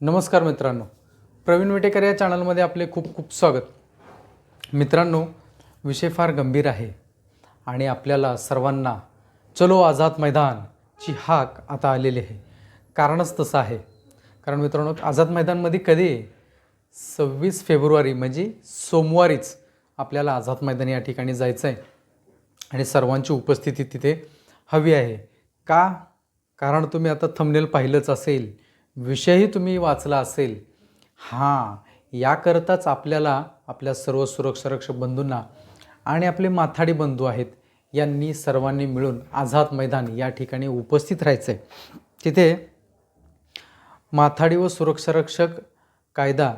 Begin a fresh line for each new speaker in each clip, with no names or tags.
नमस्कार मित्रांनो. प्रवीण वेटेकर या चॅनलमध्ये आपले खूप खूप स्वागत. मित्रांनो विषय फार गंभीर आहे आणि आपल्याला सर्वांना चलो आझाद मैदानची हाक आता आलेली आहे. कारणच तसं आहे. कारण मित्रांनो आझाद मैदानमध्ये कधी सव्वीस फेब्रुवारी म्हणजे सोमवारीच आपल्याला आझाद मैदान या ठिकाणी जायचं आहे आणि सर्वांची उपस्थिती तिथे हवी आहे. का? कारण तुम्ही आता थंबनेल पाहिलंच असेल. विषयही तुम्ही वाचला असेल हां याकरताच आपल्याला आपल्या सर्व सुरक्षा रक्षक बंधूंना आणि आपले माथाडी बंधू आहेत यांनी सर्वांनी मिळून आझाद मैदान या ठिकाणी उपस्थित राहायचं आहे तिथे माथाडी व सुरक्षा रक्षक कायदा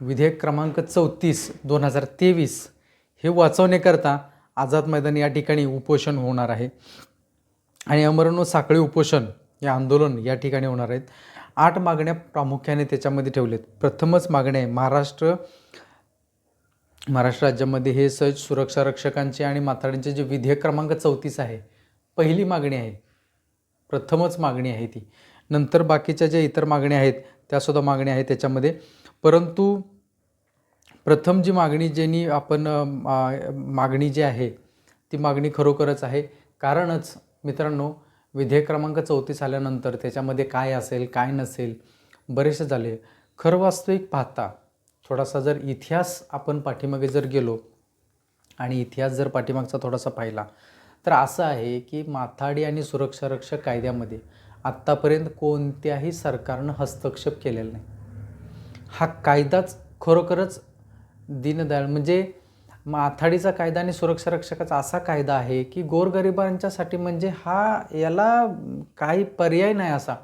विधेयक क्रमांक चौतीस दोन हजार तेवीस हे वाचवण्याकरता आझाद मैदान या ठिकाणी उपोषण होणार आहे. आणि अमरनो साखळी उपोषण हे आंदोलन या ठिकाणी होणार आहेत. आठ मागण्या प्रामुख्याने त्याच्यामध्ये ठेवलेत. प्रथमच मागण्या आहे महाराष्ट्र महाराष्ट्र राज्यामध्ये हे सहज सुरक्षा रक्षकांचे आणि माथाडींचे जे विधेयक क्रमांक चौतीस आहे पहिली मागणी आहे. प्रथमच मागणी आहे ती. नंतर बाकीच्या ज्या इतर मागण्या आहेत त्यासुद्धा मागण्या आहेत त्याच्यामध्ये. परंतु प्रथम जी मागणी ज्यांनी आपण मा- मागणी जी आहे ती मागणी खरोखरच आहे. कारणच मित्रांनो विधेयक क्रमांक चौतीस आल्यानंतर त्याच्यामध्ये काय असेल काय नसेल बरेचसे झाले. खरं वास्तविक पाहता थोडासा जर इतिहास आपण पाठीमागे जर गेलो आणि इतिहास जर पाठीमागचा थोडासा पाहिला तर असं आहे की माथाडी आणि सुरक्षा रक्षक कायद्यामध्ये आत्तापर्यंत कोणत्याही सरकारनं हस्तक्षेप केलेला नाही. हा कायदाच खरोखरच दीनदयाळ म्हणजे माथाडीचा कायदा आणि सुरक्षा रक्षकाचा असा कायदा आहे की गोरगरिबांच्यासाठी म्हणजे हा याला काही पर्याय नाही असा.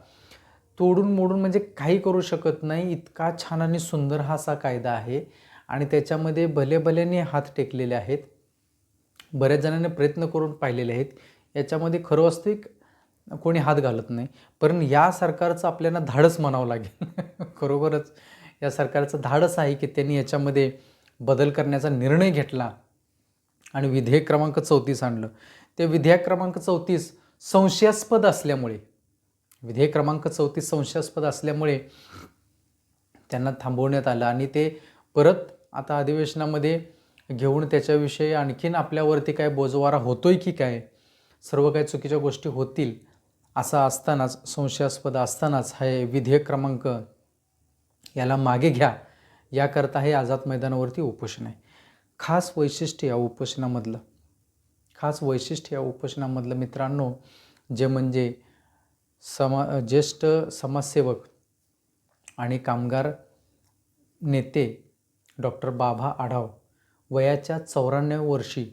तोडून मोडून म्हणजे काही करू शकत नाही. इतका छान आणि सुंदर हा असा कायदा आहे. आणि त्याच्यामध्ये भले भल्याने हात टेकलेले आहेत. बऱ्याच जणांनी प्रयत्न करून पाहिलेले आहेत. याच्यामध्ये खरं वास्तविक कोणी हात घालत नाही. पण या सरकारचं आपल्याला धाडस म्हणावं लागेल. खरोखरच या सरकारचं धाडस आहे की त्यांनी याच्यामध्ये बदल करण्याचा निर्णय घेतला आणि विधेयक क्रमांक चौतीस आणलं. ते विधेयक क्रमांक चौतीस संशयास्पद असल्यामुळे विधेयक क्रमांक चौतीस संशयास्पद असल्यामुळे त्यांना थांबवण्यात आलं आणि ते परत आता अधिवेशनामध्ये घेऊन त्याच्याविषयी आणखीन आपल्यावरती काय बोजवारा होतोय की काय सर्व काही चुकीच्या गोष्टी होतील असा असतानाच संशयास्पद असतानाच हे विधेयक क्रमांक याला मागे घ्या. याकरता हे आझाद मैदानावरती उपोषण आहे. खास वैशिष्ट्य या उपोषणामधलं खास वैशिष्ट्य या उपोषणामधलं मित्रांनो जे म्हणजे समा ज्येष्ठ समाजसेवक आणि कामगार नेते डॉक्टर बाभा आढाव वयाच्या चौऱ्याण्णव वर्षी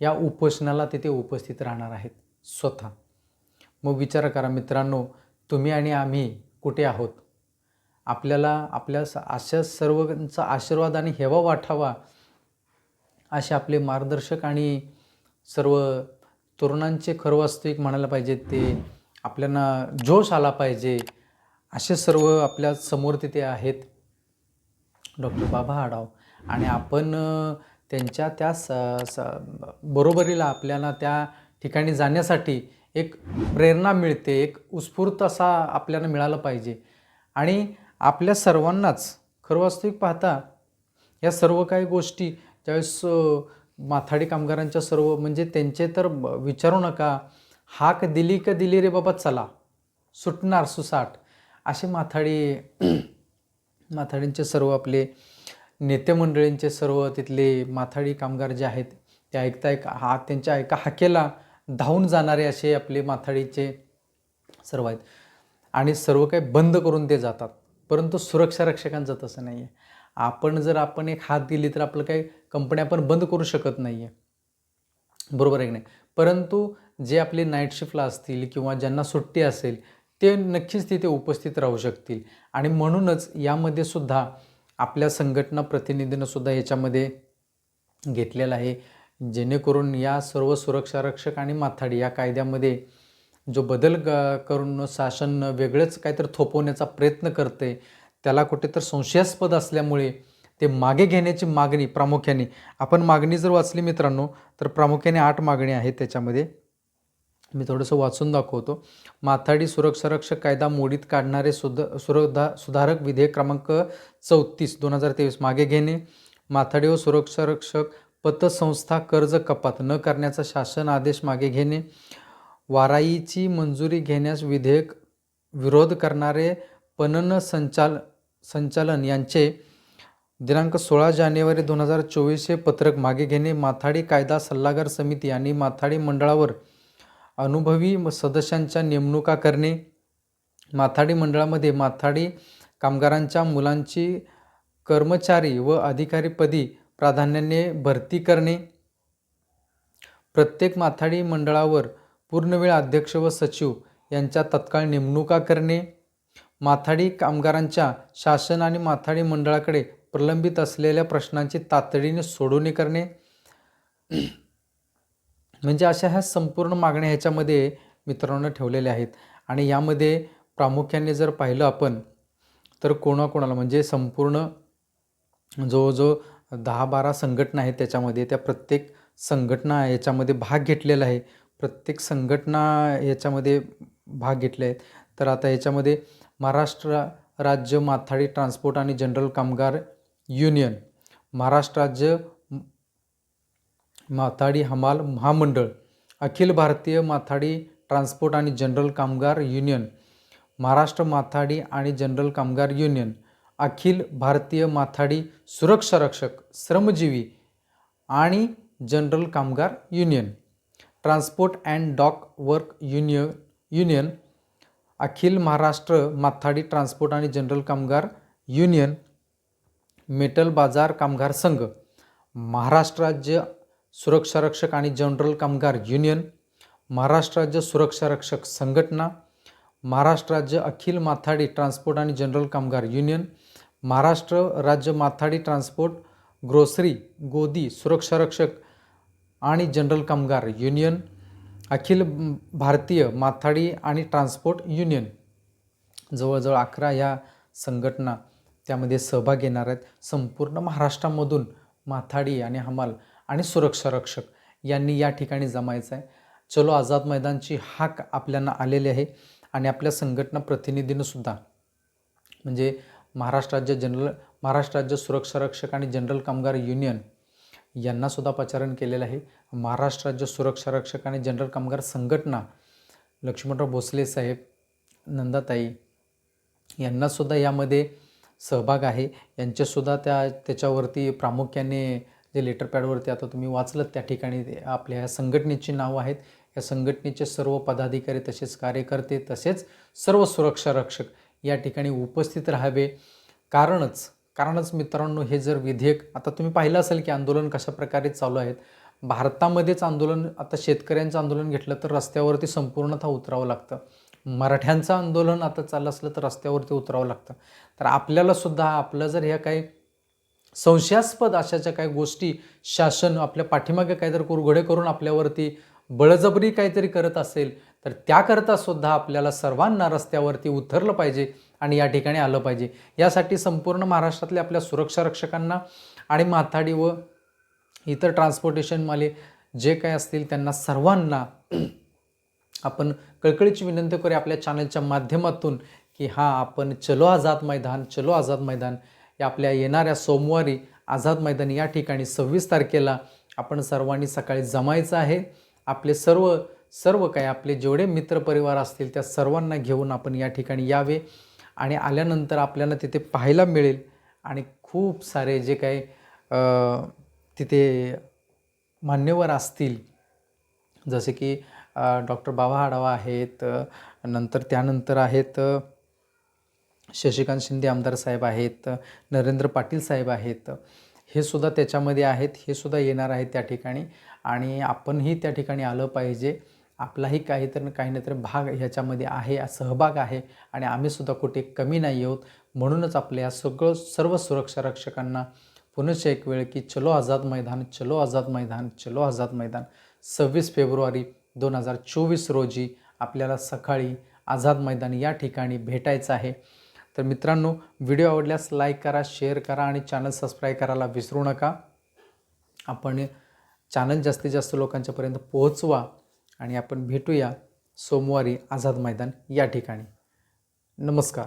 या उपोषणाला तिथे उपस्थित राहणार आहेत स्वतः. मग विचार करा मित्रांनो तुम्ही आणि आम्ही कुठे आहोत? आपल्याला आपल्या स- अशा सर्वांचा आशीर्वाद आणि हेवा वाटावा असे आपले मार्गदर्शक आणि सर्व तरुणांचे खरं वास्तविक म्हणायला पाहिजे ते आपल्याला जोश आला पाहिजे असे सर्व आपल्यासमोर तिथे आहेत. डॉक्टर बाबा आडाव आणि आपण त्यांच्या त्या स स बरोबरीला आपल्याला त्या ठिकाणी जाण्यासाठी एक प्रेरणा मिळते एक उत्स्फूर्त असा आपल्याला मिळालं पाहिजे. आणि आपल्या सर्वांनाच. खरं वास्तविक पाहता या सर्व काही गोष्टी ज्यावेळेस माथाडी कामगारांच्या सर्व म्हणजे त्यांचे तर विचारू नका. हाक दिली का दिली रे बाबा चला. सुटणार सुसाट. असे माथाडी माथाडींचे सर्व आपले नेते मंडळींचे सर्व तिथले माथाडी कामगार जे आहेत ते ऐकता ऐका हा त्यांच्या एका हाकेला धावून जाणारे असे आपले माथाडीचे सर्व आहेत. आणि सर्व काही बंद करून ते जातात. परंतु सुरक्षा रक्षकांचं तसं नाही आहे आपण जर आपण एक हात दिली तर आपलं काही कंपनी आपण बंद करू शकत नाही आहे बरोबर आहे की नाही? परंतु जे आपले नाईट शिफ्टला असतील किंवा ज्यांना सुट्टी असेल ते नक्कीच तिथे उपस्थित राहू शकतील. आणि म्हणूनच यामध्ये सुद्धा आपल्या संघटना प्रतिनिधीनं सुद्धा याच्यामध्ये घेतलेलं आहे. जेणेकरून या सर्व सुरक्षा रक्षक आणि माथाडी या कायद्यामध्ये जो बदल ग- करून शासन वेगळंच काहीतरी थोपवण्याचा प्रयत्न करते त्याला कुठे तर संशयास्पद असल्यामुळे ते मागे घेण्याची मागणी प्रामुख्याने आपण मागणी जर वाचली मित्रांनो तर प्रामुख्याने आठ मागणी आहेत त्याच्यामध्ये. मी थोडंसं वाचून दाखवतो. माथाडी सुरक्षा रक्षक कायदा मोडीत काढणारे सुध सुरधा सुधारक विधेयक क्रमांक चौतीस दोन हजार तेवीस मागे घेणे. माथाडी व सुरक्षा रक्षक पतसंस्था कर्ज कपात न करण्याचा शासन आदेश मागे घेणे. वाराईची मंजुरी घेण्यास विधेयक विरोध करणारे पणन संचाल संचालन यांचे दिनांक सोळा जानेवारी दोन हजार चोवीस हे पत्रक मागे घेणे माथाडी कायदा सल्लागार समिती आणि माथाडी मंडळावर अनुभवी म- सदस्यांच्या नेमणुका करणे माथाडी मंडळामध्ये माथाडी कामगारांच्या मुलांची कर्मचारी व अधिकारीपदी प्राधान्याने भरती करणे प्रत्येक माथाडी मंडळावर पूर्णवेळ अध्यक्ष व सचिव यांच्या तत्काळ नेमणुका करणे माथाडी कामगारांच्या शासन आणि माथाडी मंडळाकडे प्रलंबित असलेल्या प्रश्नांची तातडीने सोडवणी करणे. म्हणजे अशा ह्या संपूर्ण मागण्या ह्याच्यामध्ये मित्रांनो ठेवलेल्या आहेत. आणि यामध्ये प्रामुख्याने जर पाहिलं आपण तर कोणाकोणाला म्हणजे संपूर्ण जो जो दहा बारा संघटना आहेत त्याच्यामध्ये. त्या प्रत्येक संघटना याच्यामध्ये भाग घेतलेला आहे. प्रत्येक संघटना याच्यामध्ये भाग घेतले आहेत. तर आता याच्यामध्ये महाराष्ट्र राज्य माथाडी ट्रान्सपोर्ट आणि जनरल कामगार युनियन महाराष्ट्र राज्य माथाडी हमाल महामंडळ अखिल भारतीय माथाडी ट्रान्सपोर्ट आणि जनरल कामगार युनियन महाराष्ट्र माथाडी आणि जनरल कामगार युनियन अखिल भारतीय माथाडी सुरक्षा रक्षक श्रमजीवी आणि जनरल कामगार union. Transport and dock work union union Akhil Maharashtra Mathadi transport आणि जनरल कामगार युनियन मेटल बाजार कामगार संघ महाराष्ट्र राज्य सुरक्षा रक्षक आणि जनरल कामगार युनियन महाराष्ट्र राज्य सुरक्षा रक्षक संघटना महाराष्ट्र राज्य अखिल माथाडी ट्रान्सपोर्ट आणि जनरल कामगार युनियन महाराष्ट्र राज्य माथाडी ट्रान्सपोर्ट ग्रोसरी गोदी सुरक्षा रक्षक आणि जनरल कामगार युनियन अखिल भारतीय माथाडी आणि ट्रान्सपोर्ट युनियन. जवळजवळ अकरा ह्या संघटना त्यामध्ये सहभाग घेणार आहेत. संपूर्ण महाराष्ट्रामधून माथाडी आणि हमाल आणि सुरक्षा रक्षक यांनी या ठिकाणी जमायचं आहे. चलो आझाद मैदानची हाक आपल्याला आलेली आहे आणि आपल्या संघटना प्रतिनिधीनंसुद्धा म्हणजे महाराष्ट्र राज्य जनरल महाराष्ट्र राज्य सुरक्षा रक्षक आणि जनरल कामगार युनियन यांनासुद्धा पाचारण केलेलं आहे. महाराष्ट्र राज्य सुरक्षा रक्षक आणि जनरल कामगार संघटना लक्ष्मणराव भोसले साहेब नंदाताई यांनासुद्धा यामध्ये सहभाग आहे. यांचेसुद्धा त्या त्याच्यावरती प्रामुख्याने जे लेटर पॅडवरती आता तुम्ही वाचलं त्या ठिकाणी आपल्या ह्या संघटनेची नावं आहेत. या संघटनेचे सर्व पदाधिकारी तसेच कार्यकर्ते तसेच सर्व सुरक्षा रक्षक या ठिकाणी उपस्थित राहावे. कारणच कारणच मित्रांनो हे जर विधेयक आता तुम्ही पाहिलं असेल की आंदोलन कशा प्रकारे चालू आहेत भारतामध्येच आंदोलन आता शेतकऱ्यांचं आंदोलन घेतलं तर रस्त्यावरती संपूर्णतः उतरावं लागतं. मराठ्यांचं आंदोलन आता चाललं असलं तर रस्त्यावरती उतरावं लागतं. तर आपल्यालासुद्धा आपलं जर ह्या काही संशयास्पद अशाच्या काही गोष्टी शासन आपल्या पाठीमागे काहीतरी कुरघोडे करून आपल्यावरती बळजबरी काहीतरी करत असेल तर त्याकरता सुद्धा आपल्याला सर्वांना रस्त्यावरती उतरलं पाहिजे आणि या ठिकाणी आलं पाहिजे. यासाठी संपूर्ण महाराष्ट्रातल्या आपल्या सुरक्षा रक्षकांना आणि माथाडी व इतर ट्रान्सपोर्टेशनवाले जे काय असतील त्यांना सर्वांना आपण कळकळीची विनंती करूया आपल्या चॅनलच्या माध्यमातून की हां आपण चलो आझाद मैदान चलो आझाद मैदान या आपल्या येणाऱ्या सोमवारी आझाद मैदान या ठिकाणी सव्वीस तारखेला आपण सर्वांनी सकाळी जमायचं आहे. आपले सर्व सर्व काही आपले जेवढे मित्रपरिवार असतील त्या सर्वांना घेऊन आपण या ठिकाणी यावे आणि आल्यानंतर आपल्याला तिथे पाहायला मिळेल. आणि खूप सारे जे काही तिथे मान्यवर असतील जसे की डॉक्टर बाबा आढावा आहेत नंतर त्यानंतर आहेत शशिकांत शिंदे आमदार साहेब आहेत नरेंद्र पाटील साहेब आहेत. हे सुद्धा त्याच्यामध्ये आहेत हे सुद्धा येणार आहेत त्या ठिकाणी. आणि आपणही त्या ठिकाणी आलं पाहिजे. आपलाही काहीतरी न काही तरी भाग ह्याच्यामध्ये आहे सहभाग आहे आणि आम्हीसुद्धा कुठे कमी नाही आहोत. म्हणूनच आपल्या या सगळं सर्व सुरक्षा रक्षकांना पुनश्च एक वेळ की चलो आझाद मैदान चलो आझाद मैदान चलो आझाद मैदान. सव्वीस फेब्रुवारी दोन हजार चोवीस रोजी आपल्याला सकाळी आझाद मैदान या ठिकाणी भेटायचं आहे. तर मित्रांनो व्हिडिओ आवडल्यास लाईक करा शेअर करा आणि चॅनल सबस्क्राईब करायला विसरू नका. आपण चॅनल जास्तीत जास्त लोकांच्यापर्यंत पोहोचवा. आणि आपण भेटूया सोमवारी आझाद मैदान या ठिकाणी. नमस्कार.